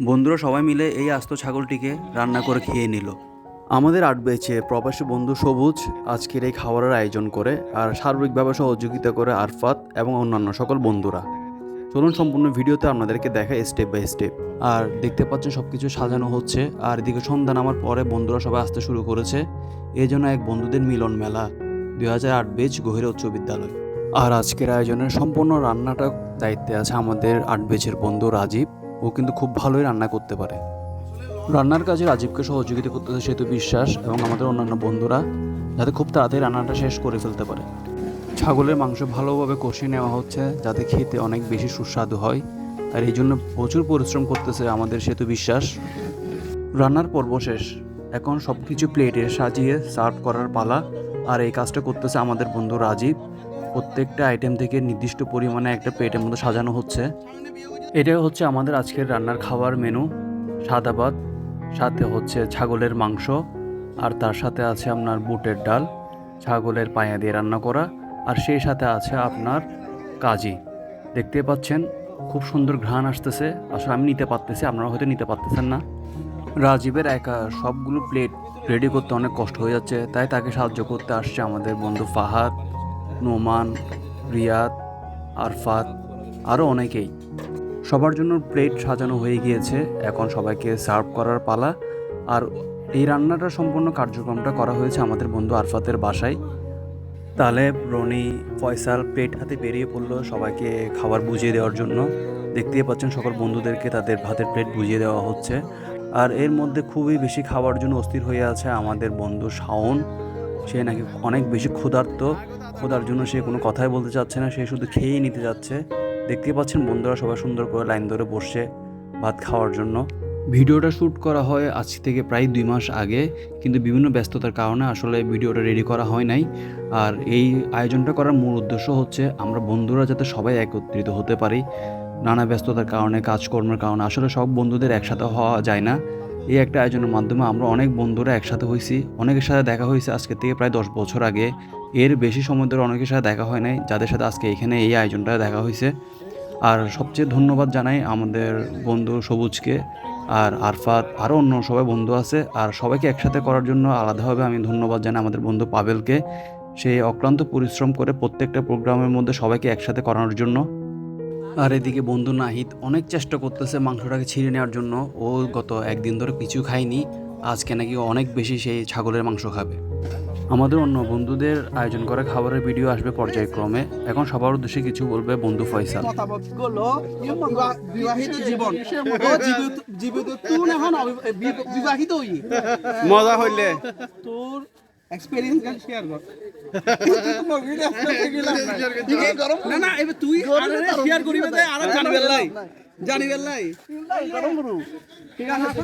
বন্ধুরা সবাই মিলে এই আস্ত ছাগলটিকে রান্না করে খেয়ে নিল। আমাদের আট বেচে প্রবাসী বন্ধু সবুজ আজকের এই খাবারের আয়োজন করে আর সার্বিকভাবে সহযোগিতা করে আরফাত এবং অন্যান্য সকল বন্ধুরা। চলুন সম্পূর্ণ ভিডিওতে আপনাদেরকে দেখায় স্টেপ বাই স্টেপ আর দেখতে পাচ্ছেন সব কিছু সাজানো হচ্ছে। আর এদিকে সন্ধ্যা নামার পরে বন্ধুরা সবাই আসতে শুরু করেছে। এই জন্য এক বন্ধুদের মিলন মেলা দুই হাজার আট বেচ গহিরা উচ্চ বিদ্যালয়। আর আজকের আয়োজনের সম্পূর্ণ রান্নাটা দায়িত্বে আছে আমাদের আট বেচের বন্ধু রাজীব। ও কিন্তু খুব ভালোই রান্না করতে পারে। রান্নার কাজে রাজীবকে সহযোগিতা করতেছে সেতু বিশ্বাস এবং আমাদের অন্যান্য বন্ধুরা, যাতে খুব তাড়াতাড়ি রান্নাটা শেষ করে ফেলতে পারে। ছাগলের মাংস ভালোভাবে কষিয়ে নেওয়া হচ্ছে, যাতে খেতে অনেক বেশি সুস্বাদু হয়। আর এই জন্য প্রচুর পরিশ্রম করতেছে আমাদের সেতু বিশ্বাস। রান্নার পর্ব শেষ। এখন সব কিছু প্লেটে সাজিয়ে সার্ভ করার পালা। আর এই কাজটা করতেছে আমাদের বন্ধু রাজীব। প্রত্যেকটা আইটেম থেকে নির্দিষ্ট পরিমাণে একটা প্লেটের মধ্যে সাজানো হচ্ছে। এটাই হচ্ছে আমাদের আজকের রান্নার খাবার মেনু। সাদা ভাত সাথে হচ্ছে ছাগলের মাংস, আর তার সাথে আছে আপনার বুটের ডাল, ছাগলের পায়া দিয়ে রান্না করা, আর সেই সাথে আছে আপনার কাজি। দেখতে পাচ্ছেন, খুব সুন্দর ঘ্রাণ আসতেছে। আসলে আমি নিতে পারতেছি, আপনারা হয়তো নিতে পারতেছেন না। রাজীবের একা সবগুলো প্লেট রেডি করতে অনেক কষ্ট হয়ে যাচ্ছে, তাই তাকে সাহায্য করতে আসছে আমাদের বন্ধু ফাহাদ, নোমান, রিয়াদ, আরফাত আরও অনেকেই। সবার জন্য প্লেট সাজানো হয়ে গিয়েছে। এখন সবাইকে সার্ভ করার পালা। আর এই রান্নাটা সম্পূর্ণ কার্যক্রমটা করা হয়েছে আমাদের বন্ধু আরফাতের বাসায়। তালেব রনি ফয়সাল প্লেট হাতে বেরিয়ে পড়ল সবাইকে খাবার বুঝিয়ে দেওয়ার জন্য। দেখতেই পাচ্ছেন সকল বন্ধুদেরকে তাদের ভাতের প্লেট বুঝিয়ে দেওয়া হচ্ছে। আর এর মধ্যে খুবই বেশি খাওয়ার জন্য অস্থির হয়ে আছে আমাদের বন্ধু শাওন। সে নাকি অনেক বেশি ক্ষুধার্ত। ক্ষুধার জন্য সে কোনো কথাই বলতে চাচ্ছে না, সে শুধু খেয়েই নিতে যাচ্ছে। দেখতেই পাচ্ছেন বন্ধুরা সবাই সুন্দর করে লাইন ধরে বসে ভাত খাওয়ার জন্য। ভিডিওটা শ্যুট করা হয় আজ থেকে প্রায় দুই মাস আগে, কিন্তু বিভিন্ন ব্যস্ততার কারণে আসলে ভিডিওটা রেডি করা হয় নাই। আর এই আয়োজনটা করার মূল উদ্দেশ্য হচ্ছে আমরা বন্ধুরা যাতে সবাই একত্রিত হতে পারি। নানা ব্যস্ততার কারণে, কাজকর্মের কারণে আসলে সব বন্ধুদের একসাথে হওয়া যায় না। এই একটা আয়োজনের মাধ্যমে আমরা অনেক বন্ধুরা একসাথে হয়েছি। অনেকের সাথে দেখা হয়েছে আজকে থেকে প্রায় দশ বছর আগে। এর বেশি সময় ধরে অনেকের সাথে দেখা হয় নাই, যাদের সাথে আজকে এখানে এই আয়োজনটা দেখা হয়েছে। আর সবচেয়ে ধন্যবাদ জানাই আমাদের বন্ধু সবুজকে আর আরফাত, আরও অন্য সবাই বন্ধু আছে। আর সবাইকে একসাথে করার জন্য আলাদাভাবে আমি ধন্যবাদ জানাই আমাদের বন্ধু পাবেলকে। সে অক্লান্ত পরিশ্রম করে প্রত্যেকটা প্রোগ্রামের মধ্যে সবাইকে একসাথে করানোর জন্য। আর এদিকে বন্ধু নাহিদ অনেক চেষ্টা করতেছে মাংসটাকে ছিঁড়ে নেওয়ার জন্য। ও গত একদিন ধরে কিছু খায়নি। আজকে নাকি অনেক বেশি সেই ছাগলের মাংস খাবে। আমাদের অন্য বন্ধুদের আয়োজন করা খাবারের ভিডিও আসবে পর্যায়ক্রমে। এখন সবার উদ্দেশ্যে কিছু বলবে বন্ধু ফয়সাল। মতামতগুলো বিবাহ- বিবাহিত জীবন। জীবিত- জীবিত। তুই এখন বিবাহিত মজা হইলে। তোর এক্সপেরিয়েন্স গান শেয়ার কর। না না এবার তুই শেয়ার করিবে তাই আর জানিবে লাই জানিবে লাই। ঠিক আছে।